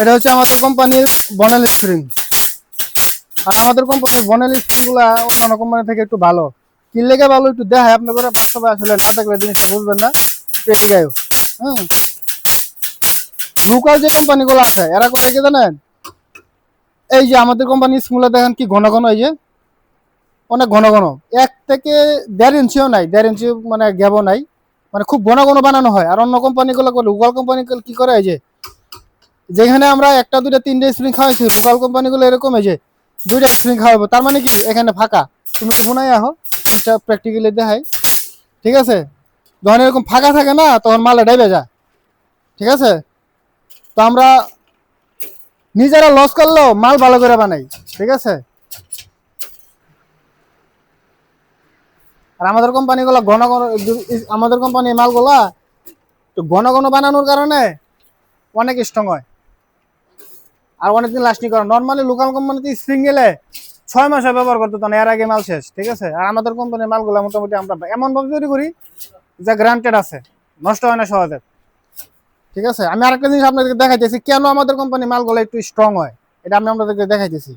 এটা হচ্ছে আমাদের কোম্পানির বনেল স্প্রিং। আর আমাদের কোম্পানির বনেল স্প্রিংগুলা অন্যান্য কোম্পানি থেকে একটু ভালো। কি লেগে ভালো একটু দেখায় আপনার বাস্তবে আসলে না দেখলে জিনিসটা বুঝবেন না। এদিকেও হ্যাঁ লোকাল যে কোম্পানিগুলো আছে, এরা করে কি জানেন? এই যে আমাদের কোম্পানির স্প্রিংগুলো দেখেন কি ঘন ঘন, এই যে। অনেক ঘন ঘন। এক থেকে দেড় ইঞ্চিও নাই, দেড় ইঞ্চি মানে গ্যাবও নাই। মানে খুব ঘন ঘন বানানো হয়। আর অন্য কোম্পানিগুলো করে লোকাল কোম্পানি কি করে, এই যে যেখানে আমরা একটা দুটা তিনটে স্প্রিং খাওয়াইছি লোকাল কোম্পানিগুলো এরকম এই যে দুইটা স্প্রিং খাওয়াবো, তার মানে কি? এখানে ফাঁকা। তুমি তো শোনাই আহো, জিনিসটা প্র্যাকটিক্যালি দেখাই। ঠিক আছে? যখন এরকম ফাঁকা থাকে না, তখন মালে ডাইবে যায় ঠিক আছে? তো আমরা নিজেরা লস করলেও মাল ভালো করে বানাই। ঠিক আছে? আর আমাদের কোম্পানিগুলো ঘন ঘন আমাদের কোম্পানি মালগুলা তো ঘন ঘন বানানোর কারণে অনেক স্ট্রং হয়। আর অনেকদিন লাস্টিং করে নর্মালি লোকাল কোম্পানিতে স্প্রিং গেলে ছয় মাসে ব্যবহার করতে তো এর আগে মাল শেষ, ঠিক আছে? আর আমাদের কোম্পানির মালগুলো মোটামুটি আমরা এমন ভাবে তৈরি করি যা গ্রান্টেড আছে, নষ্ট হয় না সহজে। ঠিক আছে? আমি আরেকটা জিনিস আপনাদেরকে দেখাইতেছি, কেন আমাদের কোম্পানি মালগুলো একটু স্ট্রং হয়? এটা আমি আপনাদেরকে দেখাইতেছি।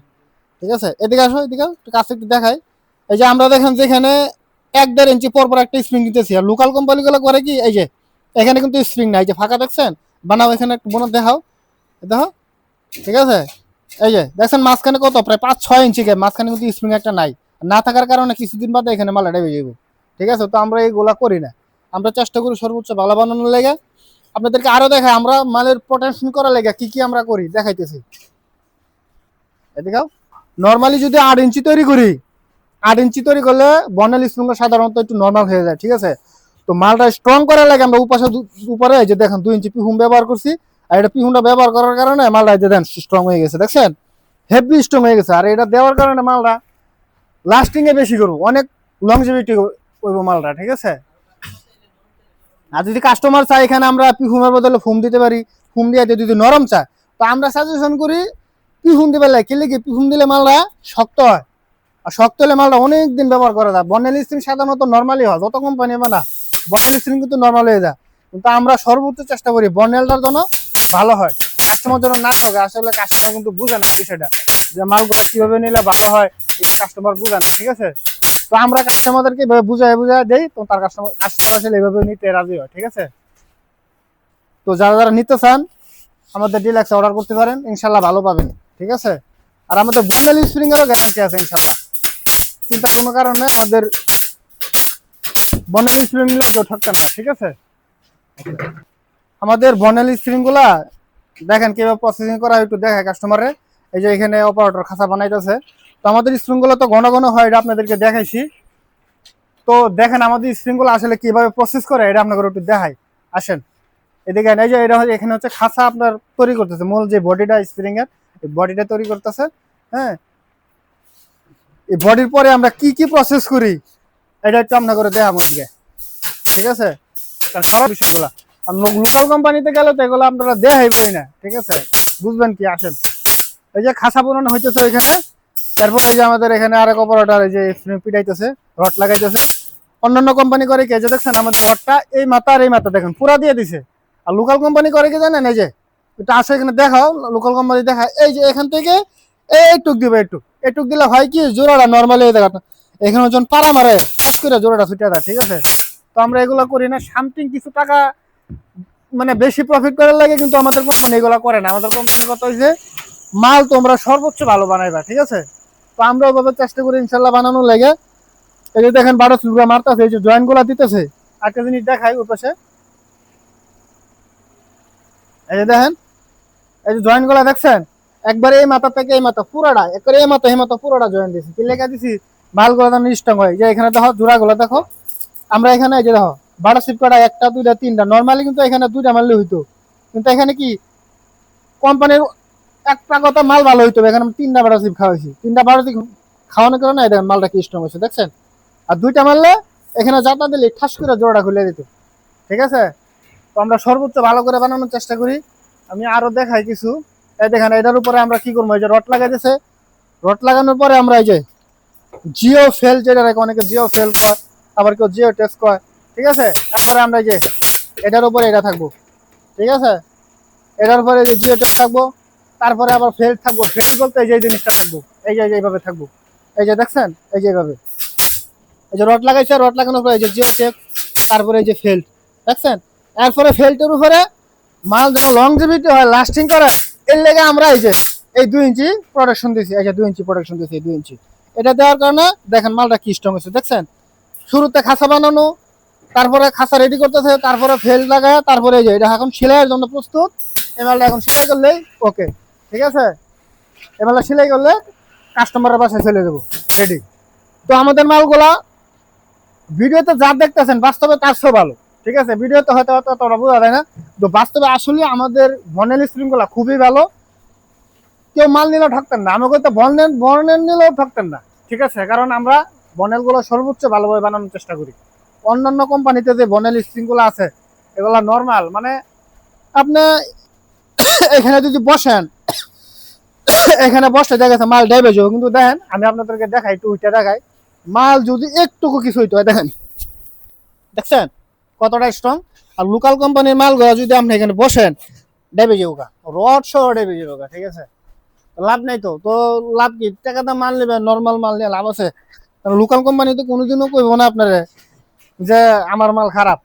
ঠিক আছে? এদিকে আসো, এদিকে একটু কাছে একটু দেখাই। এই যে আমরা দেখেন যেখানে এক দেড় ইঞ্চি পর পর একটা স্প্রিং দিতেছি। আর লোকাল কোম্পানিগুলো করে কি? এই যে, এখানে কিন্তু স্প্রিং নাই যে ফাঁকা দেখছেন? বানাও এখানে একটু বোনার দেখাও। দেখো ঠিক আছে? এই যে, দেখছেন মাঝখানে কত? প্রায় পাঁচ, ছয় ইঞ্চি গ্যাপ মাঝখানে কিন্তু স্প্রিং একটা নাই। না থাকার কারণে কিছুদিন বাদে এখানে মাল বেজে যাব। ঠিক আছে? তো আমরা এইগুলা করি না। আমরা চেষ্টা করি সর্বোচ্চ ভালো বানানোর লেগে। আপনাদেরকে আরও দেখাই, আমরা মালের প্রোটেকশন করার লেগে কি কি আমরা করি? দেখাইতেছি। এদিকেও। নর্মালি যদি আট ইঞ্চি তৈরি করি, আট ইঞ্চি তৈরি করলে বর্ণাল স্প্রিংটা সাধারণত একটু নর্মাল হয়ে যায়, ঠিক আছে? তো মালটা স্ট্রং করার লাগে আমরা উপাশে উপরে যে দেখেন, দুই ইঞ্চি পিহুম ব্যবহার করছি। আর এটা পিহুমটা ব্যবহার করার কারণে মালটা দেন স্ট্রং হয়ে গেছে, দেখছেন? হেভি স্ট্রং হয়ে গেছে, আর এটা দেওয়ার কারণে মালটা লাস্টিং এ বেশি করব, অনেক লংজিভিটি করব মালটা, ঠিক আছে? আর যদি কাস্টমার চায়, এখানে আমরা পিহুমের বদলে ফুম দিতে পারি ফুম দিয়ে যদি নরম চায়, তো আমরা সাজেশন করি পিহুম দিবে লাগে কি পিহুম দিলে মালটা শক্ত হয়? আর শক্ত হলে মালটা অনেক দিন ব্যবহার করা যায় বর্নেল স্প্রিং সাধারণত নর্মালি হয়, যত কোম্পানি বানা বর্নেল স্প্রিং কিন্তু নর্মাল হয়ে যায়, কিন্তু আমরা সর্বোচ্চ চেষ্টা করি বর্নেলটার জন্য ভালো হয়। কাস্টমার জন্য না ঠকে, আসলে কাস্টমার কিন্তু বুঝে না বিষয়টা। যে মালগুলো কীভাবে নিলে ভালো হয় এটা কাস্টমার বুঝে না, ঠিক আছে? তো আমরা কাস্টমারদেরকে এভাবে বুঝাই বুঝাই দেই, তো তার কাস্টমার কাস্টমার আসলে এভাবে নিতে রাজি হয়, ঠিক আছে? তো যারা যারা নিতে চান, আমাদের ডিলাক্সে অর্ডার করতে পারেন ইনশাল্লাহ ভালো পাবেন, ঠিক আছে? আর আমাদের বর্নেল স্প্রিং এরও গ্যারান্টি আছে ইনশাল্লাহ চিন্তার কোনো কারণে আমাদের বর্নেল স্প্রিং নিলেও কেউ ঠকবে না, ঠিক আছে? আমাদের বর্নেল স্প্রিংগুলা দেখেন কীভাবে প্রসেসিং করা একটু দেখে কাস্টমারে এই যে এখানে অপারেটর খাঁচা বানাইতেছে। তো আমাদের স্প্রিংগুলো তো ঘন ঘন হয়, এটা আপনাদেরকে দেখাইছি। তো দেখেন আমাদের স্প্রিংগুলো আসলে কীভাবে প্রসেস করে, এটা আপনাকে একটু দেখাই। আসেন। এদিকে এই যে এটা এখানে হচ্ছে খাঁচা আপনার তৈরি করতেছে। মূল যে বডিটা স্প্রিং এর, এই বডিটা তৈরি করতেছে। হ্যাঁ। এই বডির পরে আমরা কি কি প্রসেস করি, এটা একটু আপনার করে দেখাবো আজকে ঠিক আছে? কারণ সবার বিষয়গুলো। লোকাল কোম্পানিতে গেলে তো এগুলো আপনারা দেখাই পারি না, ঠিক আছে? বুঝবেন কি আসেন? এই যে খাসা পুরানো হইতেছে ওইখানে তারপরে এই যে আমাদের এখানে আরেক অপারেটর এই যে পিটাইতেছে, রড লাগাইতেছে। অন্যান্য কোম্পানি করে কি যে দেখছেন, আমাদের রডটা এই মাথা আর এই মাথা দেখেন, পুরা দিয়ে দিছে। আর লোকাল কোম্পানি করে কি জানেন, এই যে, এটা আসে এখানে দেখাও লোকাল কোম্পানি দেখা এই যে এখান থেকে এই এইটুক দিবে একটু একটুক দিলে হয় কি, জোড়াটা নর্মালি এই দেখা এখানে যখন পাড়া মারে করে জোড়াটা ছুটে দেয়, ঠিক আছে? তো আমরা এগুলো করি না সামথিং কিছু টাকা মানে বেশি প্রফিট করার লাগে কিন্তু আমাদের কোম্পানি এগুলো করে না। আমাদের কোম্পানি কথা হয়েছে মাল তোমরা সর্বোচ্চ ভালো বানাইবা, ঠিক আছে? তো আমরা ওভাবে চেষ্টা করি ইনশাল্লাহ বানানোর লাগে। এই যে দেখেন বারো সুলগুলা মারতেছে, এই যে জয়েন্টগুলা দিতেছে। একটা জিনিস দেখাই ওর পাশে। এই যে দেখেন, এই যে জয়েন্টগুলা দেখছেন? একবার এই মাথা থেকে এই মাথা পুরাটা, একবার এই মাথা এই মাথা পুরাটা জয়েন্ট দিছি কি লেখা দিছি? মালগুলো যেন স্ট্রং হয়। যে এখানে দেখো, জোড়াগুলো দেখো। আমরা এখানে এই যে দেখো বারো সিপ করা, একটা, দুইটা, তিনটা। নর্মালি কিন্তু এখানে দুইটা মারলে হইতো। কিন্তু এখানে কি? কোম্পানির একটা কথা মাল ভালো হইতো, এখানে তিনটা বারো সিপ খাওয়াইছি। তিনটা বারো সিপ খাওয়ানোর কারণে দেখেন মালটা কি স্ট্রং হয়েছে, দেখছেন? আর দুইটা মারলে এখানে যাতা দিলে ঠাস করে জোড়াটা খুলে দিত। ঠিক আছে? তো আমরা সর্বোচ্চ ভালো করে বানানোর চেষ্টা করি। আমি আরও দেখাই কিছু। এই দেখেন, এটার উপরে আমরা কি করব? এই যে রড লাগাইতেছে। রড লাগানোর পরে আমরা এই যে জিও ফেল যেটা অনেকে জিও ফেল কয়, আবার কেউ জিও টেস্ট কয়। ঠিক আছে তারপরে আমরা যে এটার উপরে এটা থাকব ঠিক আছে এটার উপরে যে জিও টেস্ট থাকব তারপরে আবার ফেল্ড থাকব ফেল্ড বলতে এই যে জিনিসটা থাকব এই যে এইভাবে থাকব এই যে দেখছেন এই যে এইভাবে এই যে রড লাগাইছে রড লাগানোর পরে এই যে জিও চেক তারপরে এই যে ফেল্ড দেখছেন এরপরে ফেল্টের উপরে মাল যেন লংজিভিটি হয় লাস্টিং করে এর লেগে আমরা এই যে এই দুই ইঞ্চি প্রোডাকশন দিয়েছি এই যে দুই ইঞ্চি প্রোডাকশন দিয়েছি এই দুই ইঞ্চি এটা দেওয়ার কারণে দেখেন মালটা কি স্ট্রং হয়েছে দেখছেন শুরুতে খাঁচা বানানো তারপরে খাঁচা রেডি করতেছে, তারপরে ফেল লাগায়, তারপরে যে, এটা এখন সেলাইয়ের জন্য প্রস্তুত। এই এখন সেলাই করলেই ওকে ঠিক আছে? এই সেলাই করলে কাস্টমারের বাসায় চলে দেবো রেডি তো আমাদের মালগুলা ভিডিওতে যা দেখতেছেন, বাস্তবে তার চেয়ে ভালো। ঠিক আছে? ভিডিওতে হয়তো হয়তো অতটা বোঝা যায় না। তো বাস্তবে আসলে আমাদের বনেল স্প্রিংগুলা খুবই ভালো। কেউ মাল নিলেও ঠকতেন না। আমাকে তো বর্ণেন বর্ণেন নিলেও ঠকতেন না। ঠিক আছে? কারণ আমরা বনেলগুলো সর্বোচ্চ ভালোভাবে বানানোর চেষ্টা করি। অন্যান্য কোম্পানিতে যে বনেল স্প্রিংগুলো আছে, এগুলা নর্মাল মানে আপনি এখানে যদি বসেন, এখানে বসে দেখা যাচ্ছে মাল ডেবে যাব কিন্তু দেখেন, আমি আপনাদেরকে দেখাই, একটু দেখাই। মাল যদি একটুকু কিছু হইতে হয় দেখেন, দেখছেন কতটা স্ট্রং আর লোকাল কোম্পানির মালগুলো যদি আপনি এখানে বসেন ডেবে যাব রড সহ ডেবে যাব ঠিক আছে? লাভ নাই তো। তো লাভ কি? টাকা দাম মাল নেবে নর্মাল মাল নিয়ে লাভ আছে। লোকাল কোম্পানি তো কোনোদিনও কইব না আপনারে যে আমার মাল খারাপ,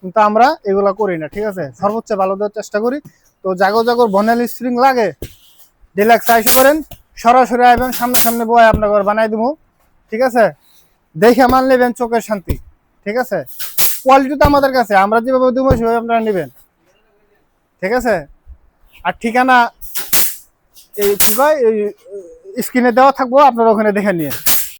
কিন্তু আমরা এগুলা করি না, ঠিক আছে? সর্বোচ্চ ভালো দেওয়ার চেষ্টা করি। তো জাগো জাগর বনেল স্প্রিং লাগে ডিলাক্স আইসে করেন, সরাসরি আইবেন সামনে সামনে বয় আপনাকে বানাই দেবো ঠিক আছে? দেখে মাল নেবেন, চোখের শান্তি, ঠিক আছে? কোয়ালিটি তো আমাদের কাছে, আমরা যেভাবে দেবো সেভাবে আপনারা নেবেন, ঠিক আছে? আর ঠিকানা, এই কি কয় স্ক্রিনে দেওয়া থাকব, আপনারা ওখানে দেখে নিয়ে।